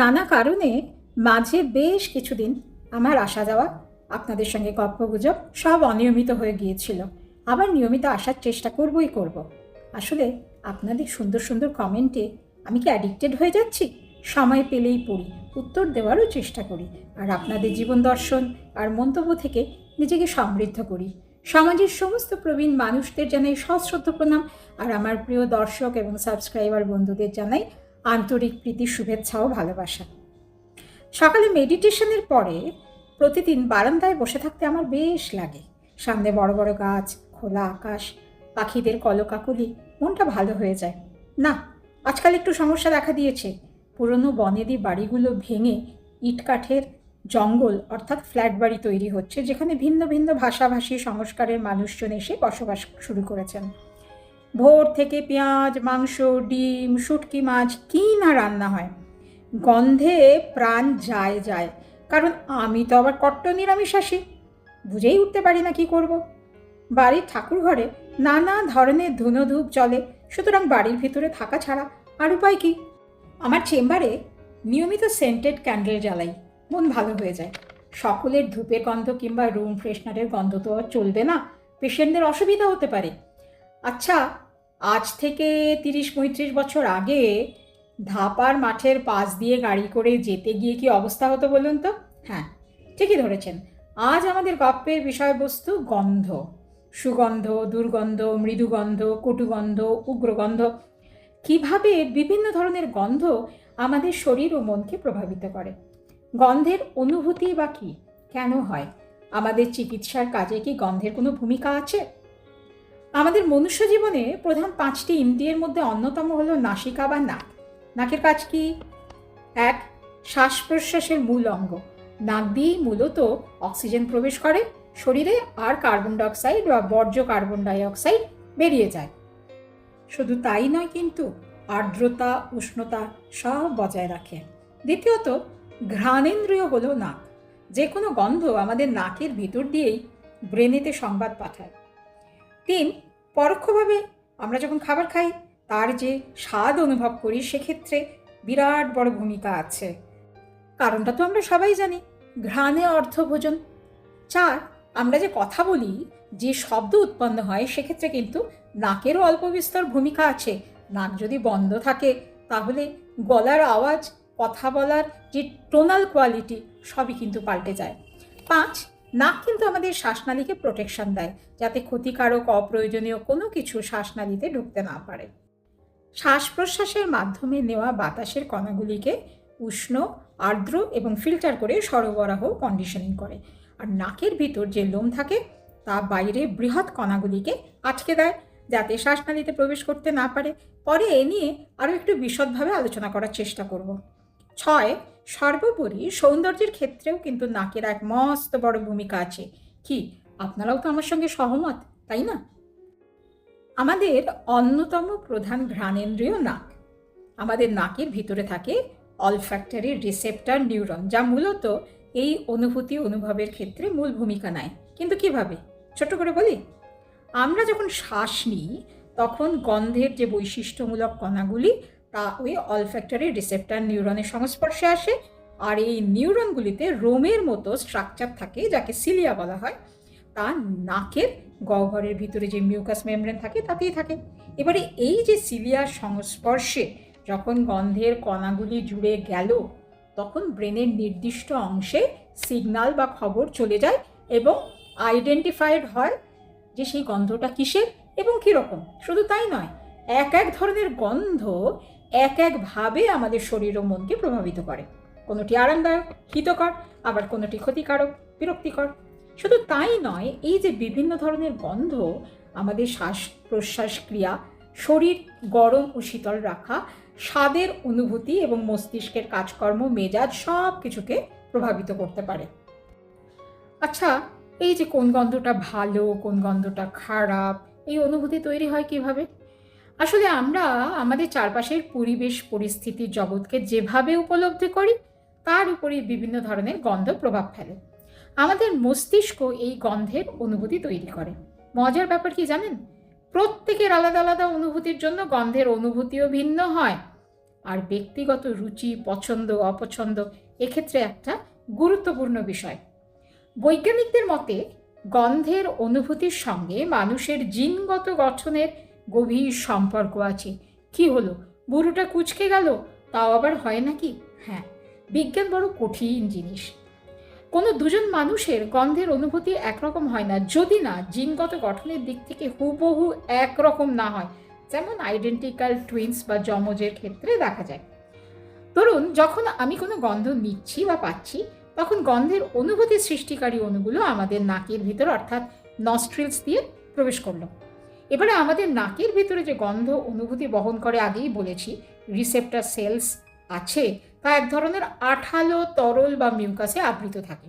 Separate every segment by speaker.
Speaker 1: নানা কারণে মাঝে বেশ কিছুদিন আমার আসা যাওয়া, আপনাদের সঙ্গে গল্পগুজব সব অনিয়মিত হয়ে গিয়েছিল। আবার নিয়মিত আসার চেষ্টা করবই করব। আসলে আপনাদের সুন্দর সুন্দর কমেন্টে আমি কি অ্যাডিক্টেড হয়ে যাচ্ছি? সময় পেলেই পড়ি, উত্তর দেওয়ারও চেষ্টা করি, আর আপনাদের জীবন দর্শন আর মন্তব্য থেকে নিজেকে সমৃদ্ধ করি। সমাজের সমস্ত প্রবীণ মানুষদের জানাই সশ্রদ্ধ প্রণাম, আর আমার প্রিয় দর্শক এবং সাবস্ক্রাইবার বন্ধুদের জানাই আন্তরিক প্রীতি, শুভেচ্ছা ও ভালোবাসা। সকালে মেডিটেশনের পরে প্রতিদিন বারান্দায় বসে থাকতে আমার বেশ লাগে। সামনে বড় বড় গাছ, খোলা আকাশ, পাখিদের কলকাকলি, মনটা ভালো হয়ে যায়। না, আজকাল একটু সমস্যা দেখা দিয়েছে। পুরনো বনেদি বাড়িগুলো ভেঙে ইটকাঠের জঙ্গল অর্থাৎ ফ্ল্যাট বাড়ি তৈরি হচ্ছে, যেখানে ভিন্ন ভিন্ন ভাষাভাষী সংস্কারের মানুষজন এসে বসবাস শুরু করেছেন। ভোর থেকে পেঁয়াজ, মাংস, ডিম, শুটকি মাছ কী না রান্না হয়? গন্ধে প্রাণ যায় যায়। কারণ আমি তো আবার কট্ট নিরামিষাসী বুঝেই উঠতে পারি না কি করব। বাড়ির ঠাকুর ঘরে নানা ধরনের ধুনো ধূপ চলে। সুতরাং বাড়ির ভিতরে থাকা ছাড়া আর উপায় কি? আমার চেম্বারে নিয়মিত সেন্টেড ক্যান্ডেল জ্বালাই। মন ভালো হয়ে যায়। সকলের ধূপের গন্ধ কিংবা রুম ফ্রেশনারের গন্ধ তো আর চলবে না। পেশেন্টদের অসুবিধা হতে পারে। আচ্ছা আজ থেকে তিরিশ পঁয়ত্রিশ বছর আগে ধাপার মাঠের পাশ দিয়ে গাড়ি করে যেতে গিয়ে কি অবস্থা হতো বলুন তো? হ্যাঁ ঠিকই ধরেছেন। আজ আমাদের গল্পের বিষয়বস্তু গন্ধ। সুগন্ধ, দুর্গন্ধ, মৃদুগন্ধ, কটুগন্ধ, উগ্রগন্ধ কীভাবে বিভিন্ন ধরনের গন্ধ আমাদের শরীর ও মনকে প্রভাবিত করে? গন্ধের অনুভূতি বা কী? কেন হয়? আমাদের চিকিৎসার কাজে কি গন্ধের কোনো ভূমিকা আছে? আমাদের মনুষ্য জীবনে প্রধান পাঁচটি ইন্দ্রিয়ের মধ্যে অন্যতম হল নাসিকা বা নাক। নাকের কাজ কি? এক শ্বাস প্রশ্বাসের মূল অঙ্গ। নাক দিয়েই মূলত অক্সিজেন প্রবেশ করে, শরীরে আর কার্বন ডাইঅক্সাইড বা বর্জ্য কার্বন ডাইঅক্সাইড বেরিয়ে যায়। শুধু তাই নয় কিন্তু আর্দ্রতা, উষ্ণতা সব বজায় রাখে। দ্বিতীয়ত, ঘ্রাণেন্দ্রিয় হলো নাক। যে কোনো গন্ধ আমাদের নাকের ভিতর দিয়েই ব্রেনেতে সংবাদ পাঠায়। তিন পরোক্ষভাবে আমরা যখন খাবার খাই, তার যে স্বাদ অনুভব করি সেক্ষেত্রে বিরাট বড় ভূমিকা আছে। কারণটা তো আমরা সবাই জানি, ঘ্রাণে অর্থ ভোজন চার, আমরা যে কথা বলি, যে শব্দ উৎপন্ন হয় সেক্ষেত্রে কিন্তু নাকেরও অল্প বিস্তর ভূমিকা আছে। নাক যদি বন্ধ থাকে, তাহলে গলার আওয়াজ, কথা বলার যে টোনাল কোয়ালিটি সবই কিন্তু পাল্টে যায়। পাঁচ নাক কিন্তু আমাদের শ্বাসনালীকে প্রোটেকশন দেয়, যাতে ক্ষতিকারক, অপ্রয়োজনীয় কোনো কিছু শ্বাসনালীতে ঢুকতে না পারে। শ্বাস প্রশ্বাসের মাধ্যমে নেওয়া বাতাসের কণাগুলিকে উষ্ণ, আর্দ্র এবং ফিল্টার করে সরবরাহ কন্ডিশনিং করে। আর নাকের ভিতর যে লোম থাকে, তা বাইরে বৃহৎ কণাগুলিকে আটকে দেয়, যাতে শ্বাসনালীতে প্রবেশ করতে না পারে। পরে এ নিয়ে আরও একটু বিশদভাবে আলোচনা করার চেষ্টা করব। ছয় সর্বোপরি সৌন্দর্যের ক্ষেত্রেও কিন্তু নাকের এক মস্ত বড় ভূমিকা আছে। কি? আপনারাও তো আমার সঙ্গে সহমত, তাই না? আমাদের অন্যতম প্রধান ঘ্রাণেন্দ্রিয় নাক। আমাদের নাকের ভিতরে থাকে অলফ্যাক্টরি রিসেপ্টার নিউরন যা মূলত এই অনুভূতি অনুভবের ক্ষেত্রে মূল ভূমিকা নেয়। কিন্তু কীভাবে? ছোট করে বলি। আমরা যখন শ্বাস নিই, তখন গন্ধের যে বৈশিষ্ট্যমূলক কণাগুলি তা ওই অলফ্যাক্টরি রিসেপ্টার নিউরনের সংস্পর্শে আসে। আর এই নিউরনগুলিতে রোমের মতো স্ট্রাকচার থাকে, যাকে সিলিয়া বলা হয়। তা নাকের গহ্বরের ভিতরে যে মিউকাস মেমব্রেন থাকে, তাতেই থাকে। এবারে এই যে সিলিয়ার সংস্পর্শে যখন গন্ধের কণাগুলি জুড়ে গেল, তখন ব্রেনের নির্দিষ্ট অংশে সিগনাল বা খবর চলে যায় এবং আইডেন্টিফাইড হয় যে সেই গন্ধটা কিসের এবং কীরকম। শুধু তাই নয়, এক এক ধরনের গন্ধ এক একভাবে আমাদের শরীর ও মনকে প্রভাবিত করে। কোনোটি আরামদায়ক, হিতকর, আবার কোনোটি ক্ষতিকারক, বিরক্তিকর। শুধু তাই নয়, এই যে বিভিন্ন ধরনের গন্ধ আমাদের শ্বাস প্রশ্বাস ক্রিয়া, শরীর গরম ও শীতল রাখা, স্বাদের অনুভূতি এবং মস্তিষ্কের কাজকর্ম, মেজাজ সব কিছুকে প্রভাবিত করতে পারে। আচ্ছা এই যে কোন গন্ধটা ভালো, কোন গন্ধটা খারাপ, এই অনুভূতি তৈরি হয় কীভাবে? আসলে আমরা আমাদের চারপাশের পরিবেশ পরিস্থিতির জগৎকে যেভাবে উপলব্ধি করি, তার উপরে বিভিন্ন ধরনের গন্ধ প্রভাব ফেলে। আমাদের মস্তিষ্ক এই গন্ধের অনুভূতি তৈরি করে। মজার ব্যাপার কি জানেন? প্রত্যেকের আলাদা আলাদা অনুভূতির জন্য গন্ধের অনুভূতিও ভিন্ন হয়। আর ব্যক্তিগত রুচি, পছন্দ, অপছন্দ এক্ষেত্রে একটা গুরুত্বপূর্ণ বিষয়। বৈজ্ঞানিকদের মতে, গন্ধের অনুভূতির সঙ্গে মানুষের জিনগত গঠনের গভীর সম্পর্ক আছে। কি হলো? বুড়োটা কুচকে গেল? তাও আবার হয় নাকি? হ্যাঁ বিজ্ঞান বড় কঠিন জিনিস। কোনো দুজন মানুষের গন্ধের অনুভূতি একরকম হয় না। যদি না, জিনগত গঠনের দিক থেকে হুবহু একরকম না হয়। যেমন আইডেন্টিক্যাল টুইন্স বা যমজের ক্ষেত্রে দেখা যায়। ধরুন, যখন আমি কোনো গন্ধ নিচ্ছি বা পাচ্ছি, তখন গন্ধের অনুভূতি সৃষ্টিকারী অণুগুলো আমাদের নাকের ভিতর, অর্থাৎ নস্ট্রিলস দিয়ে প্রবেশ করল। এবারে আমাদের নাকের ভিতরে যে গন্ধ অনুভূতি বহন করে আগেই বলেছি রিসেপ্টার সেলস আছে, তা এক ধরনের আঠালো তরল বা মিউকাসে আবৃত থাকে।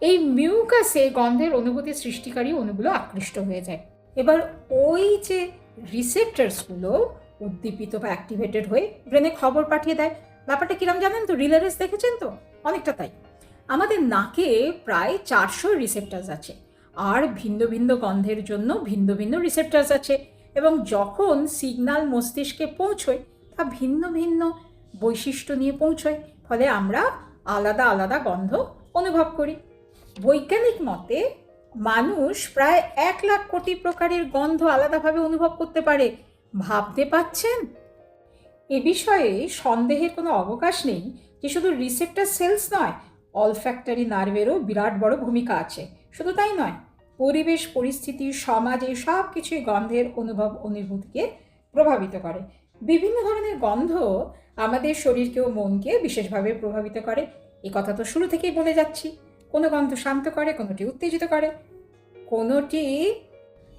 Speaker 1: এই মিউকাসে গন্ধের অনুভূতি সৃষ্টিকারী অণুগুলো আকৃষ্ট হয়ে যায়। এবার ওই যে রিসেপ্টার্সগুলো উদ্দীপিত বা অ্যাক্টিভেটেড হয়ে ব্রেনে খবর পাঠিয়ে দেয়। ব্যাপারটা কিরম জানেন তো? রিলারেস দেখেছেন তো? অনেকটা তাই। আমাদের নাকে প্রায় চারশো রিসেপ্টার্স আছে। আর ভিন্ন ভিন্ন গন্ধের জন্য ভিন্ন ভিন্ন রিসেপ্টার্স আছে। এবং যখন সিগন্যাল মস্তিষ্কে পৌঁছয়, তা ভিন্ন ভিন্ন বৈশিষ্ট্য নিয়ে পৌঁছয়। ফলে আমরা আলাদা আলাদা গন্ধ অনুভব করি। বৈজ্ঞানিক মতে, মানুষ প্রায় এক লাখ কোটি প্রকারের গন্ধ আলাদাভাবে অনুভব করতে পারে। ভাবতে পাচ্ছেন এ বিষয়ে সন্দেহের কোনো অবকাশ নেই যে শুধু রিসেপ্টার সেলস নয় অলফ্যাক্টরি নার্ভেরও বিরাট বড় ভূমিকা আছে। শুধু তাই নয়, পরিবেশ, পরিস্থিতি, সমাজ সব কিছুই গন্ধের অনুভব, অনুভূতিকে প্রভাবিত করে। বিভিন্ন ধরনের গন্ধ আমাদের শরীরকে ও মনকে বিশেষভাবে প্রভাবিত করে। এ কথা তো শুরু থেকেই বলে যাচ্ছি। কোনো গন্ধ শান্ত করে, কোনোটি উত্তেজিত করে। কোনোটি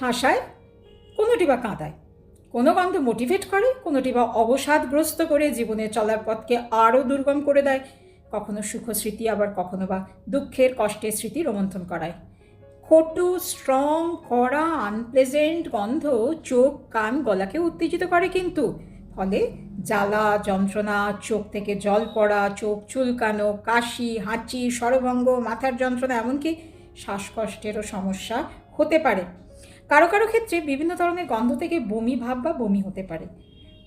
Speaker 1: হাসায়, কোনোটি বা কাঁদায়। কোনো গন্ধ মোটিভেট করে, কোনোটি বা অবসাদগ্রস্ত করে জীবনের চলার পথকে আরও দুর্গম করে দেয়। কখনো সুখ স্মৃতি, আবার কখনো বা দুঃখের কষ্টের স্মৃতি রোমন্থন করায়। খোটু, স্ট্রং, কড়া আনপ্লেজেন্ট গন্ধ চোখ, কান, গলাকে উত্তেজিত করে কিন্তু। ফলে জ্বালা, যন্ত্রণা, চোখ থেকে জল পড়া, চোখ চুলকানো, কাশি, হাঁচি, স্বরভঙ্গ, মাথার যন্ত্রণা এমনকি শ্বাসকষ্টেরও সমস্যা হতে পারে। কারও কারও ক্ষেত্রে বিভিন্ন ধরনের গন্ধ থেকে বমি ভাব বা বমি হতে পারে।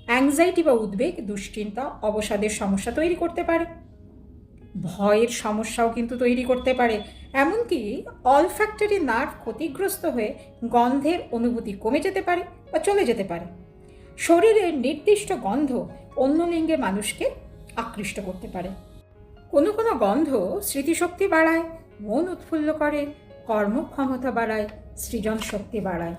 Speaker 1: অ্যাংজাইটি বা উদ্বেগ, দুশ্চিন্তা, অবসাদের সমস্যা তৈরি করতে পারে। ভয়ের সমস্যাও কিন্তু তৈরি করতে পারে। এমনকি অলফ্যাক্টরি নার্ভ ক্ষতিগ্রস্ত হয়ে গন্ধের অনুভূতি কমে যেতে পারে বা চলে যেতে পারে। শরীরের নির্দিষ্ট গন্ধ অন্য লিঙ্গের মানুষকে আকৃষ্ট করতে পারে। কোনো কোনো গন্ধ স্মৃতিশক্তি বাড়ায়, মন উৎফুল্ল করে, কর্মক্ষমতা বাড়ায় সৃজন শক্তি বাড়ায়।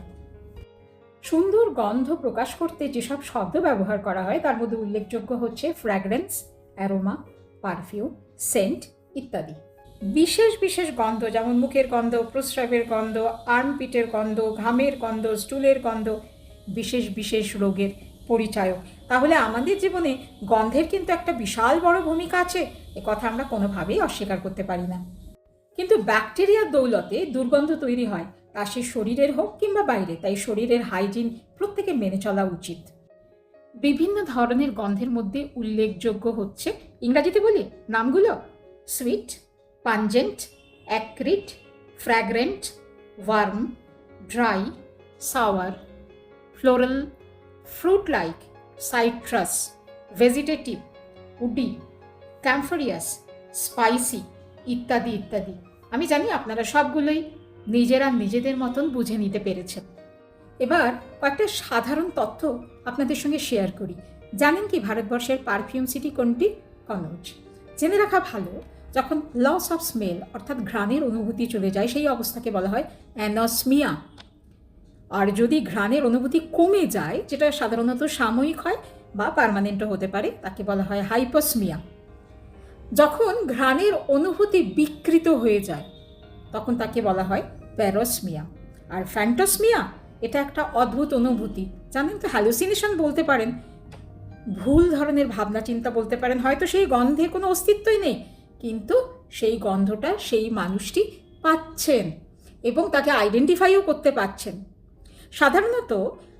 Speaker 1: সুন্দর গন্ধ প্রকাশ করতে যেসব শব্দ ব্যবহার করা হয়, তার মধ্যে উল্লেখযোগ্য হচ্ছে ফ্র্যাগরেন্স অ্যারোমা পারফিউম সেন্ট ইত্যাদি। বিশেষ বিশেষ গন্ধ, যেমন মুখের গন্ধ, প্রস্রাবের গন্ধ, আর্মপিটের গন্ধ, ঘামের গন্ধ, স্টুলের গন্ধ, বিশেষ বিশেষ রোগের পরিচায়ক। তাহলে আমাদের জীবনে গন্ধের কিন্তু একটা বিশাল বড় ভূমিকা আছে, এ কথা আমরা কোনোভাবেই অস্বীকার করতে পারি না। কিন্তু ব্যাকটেরিয়ার দৌলতে দুর্গন্ধ তৈরি হয়, তা সে শরীরের হোক কিংবা বাইরে, তাই শরীরের হাইজিন প্রত্যেকে মেনে চলা উচিত। বিভিন্ন ধরনের গন্ধের মধ্যে উল্লেখযোগ্য হচ্ছে ইংরাজিতে বলি নামগুলো sweet, pungent, acrid, fragrant, warm, dry, sour, floral fruit like citrus, vegetative, woody, camphorous, spicy ইত্যাদি ইত্যাদি। আমি জানি আপনারা সবগুলোই নিজেরা নিজেদের মতন বুঝে নিতে পেরেছেন। এবার কয়েকটা সাধারণ তথ্য আপনাদের সঙ্গে শেয়ার করি। জানেন কি ভারতবর্ষের পারফিউম সিটি কোনটি? কনৌজ। জেনে রাখা ভালো, যখন লস অফ স্মেল অর্থাৎ ঘ্রাণের অনুভূতি চলে যায়, সেই অবস্থাকে বলা হয় অ্যানসমিয়া আর যদি ঘ্রাণের অনুভূতি কমে যায়, যেটা সাধারণত সাময়িক হয় বা পার্মানেন্টও হতে পারে, তাকে বলা হয় হাইপোসমিয়া যখন ঘ্রাণের অনুভূতি বিকৃত হয়ে যায়, তখন তাকে বলা হয় প্যারোসমিয়া আর ফ্যান্টোসমিয়া এটা একটা অদ্ভুত অনুভূতি। জানেন তো হ্যালুসিনেশন বলতে পারেন। ভুল ধরনের ভাবনা চিন্তা বলতে পারেন। হয়তো সেই গন্ধে কোনো অস্তিত্বই নেই, কিন্তু সেই গন্ধটা সেই মানুষটি পাচ্ছেন এবং তাকে আইডেন্টিফাইও করতে পারছেন সাধারণত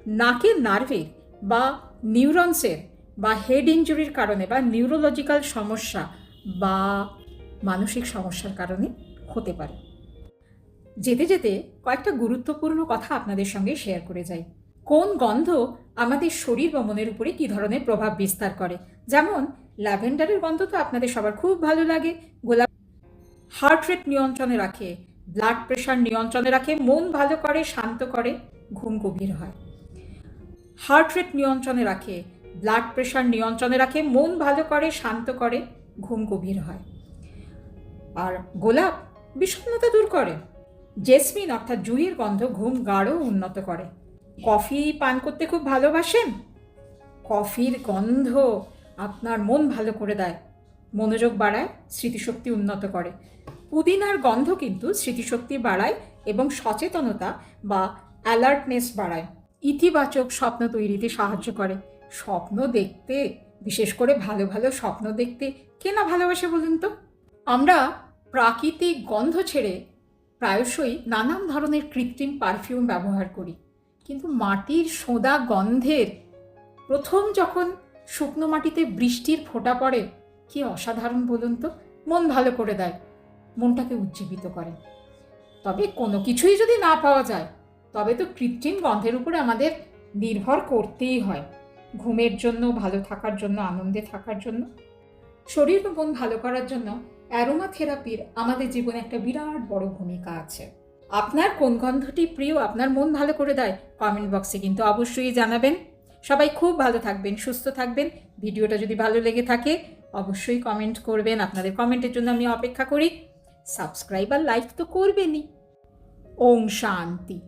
Speaker 1: নাকের নার্ভের বা নিউরনসের বা হেড ইঞ্জুরির কারণে বা নিউরোলজিক্যাল সমস্যা বা মানসিক সমস্যার কারণে হতে পারে। যেতে যেতে কয়েকটা গুরুত্বপূর্ণ কথা আপনাদের সঙ্গে শেয়ার করে যাই। কোন গন্ধ আমাদের শরীর বা মনের উপরে কী ধরনের প্রভাব বিস্তার করে? যেমন, ল্যাভেন্ডারের গন্ধ তো আপনাদের সবার খুব ভালো লাগে। গোলাপ হার্ট রেট নিয়ন্ত্রণে রাখে ব্লাড প্রেশার নিয়ন্ত্রণে রাখে, মন ভালো করে, শান্ত করে, ঘুম গভীর হয়। হার্ট রেট নিয়ন্ত্রণে রাখে ব্লাড প্রেশার নিয়ন্ত্রণে রাখে, মন ভালো করে, শান্ত করে, ঘুম গভীর হয়। আর গোলাপ বিষণ্ণতা দূর করে। জেসমিন অর্থাৎ জুঁইয়ের গন্ধ ঘুম গাঢ় উন্নত করে। কফি পান করতে খুব ভালোবাসেন? কফির গন্ধ আপনার মন ভালো করে দেয়, মনোযোগ বাড়ায়, স্মৃতিশক্তি উন্নত করে। পুদিনার গন্ধ কিন্তু স্মৃতিশক্তি বাড়ায় এবং সচেতনতা বা অ্যালার্টনেস বাড়ায়। ইতিবাচক স্বপ্ন তৈরিতে সাহায্য করে। স্বপ্ন দেখতে, বিশেষ করে ভালো ভালো স্বপ্ন দেখতে কে না ভালোবাসে বলুন তো? আমরা প্রাকৃতিক গন্ধ ছেড়ে প্রায়শই নানান ধরনের কৃত্রিম পারফিউম ব্যবহার করি। কিন্তু মাটির সোঁদা গন্ধের প্রথম যখন শুকনো মাটিতে বৃষ্টির ফোঁটা পড়ে, কি অসাধারণ বলুন তো? মন ভালো করে দেয়, মনটাকে উজ্জীবিত করে। তবে কোনো কিছুই যদি না পাওয়া যায়, তবে তো কৃত্রিম গন্ধের উপরে আমাদের নির্ভর করতেই হয়। ঘুমের জন্য, ভালো থাকার জন্য, আনন্দে থাকার জন্য, শরীর ও মন ভালো করার জন্য অ্যারোমা থেরাপির আমাদের জীবনে একটা বিরাট বড় ভূমিকা আছে। আপনার কোন গন্ধটি প্রিয়, আপনার মন ভালো করে দেয় কমেন্ট বক্সে কিন্তু অবশ্যই জানাবেন। সবাই খুব ভালো থাকবেন, সুস্থ থাকবেন। ভিডিওটা যদি ভালো লেগে থাকে, অবশ্যই কমেন্ট করবেন। আপনাদের কমেন্টের জন্য আমি অপেক্ষা করি। সাবস্ক্রাইব আর লাইক তো করবেনই। ওম শান্তি।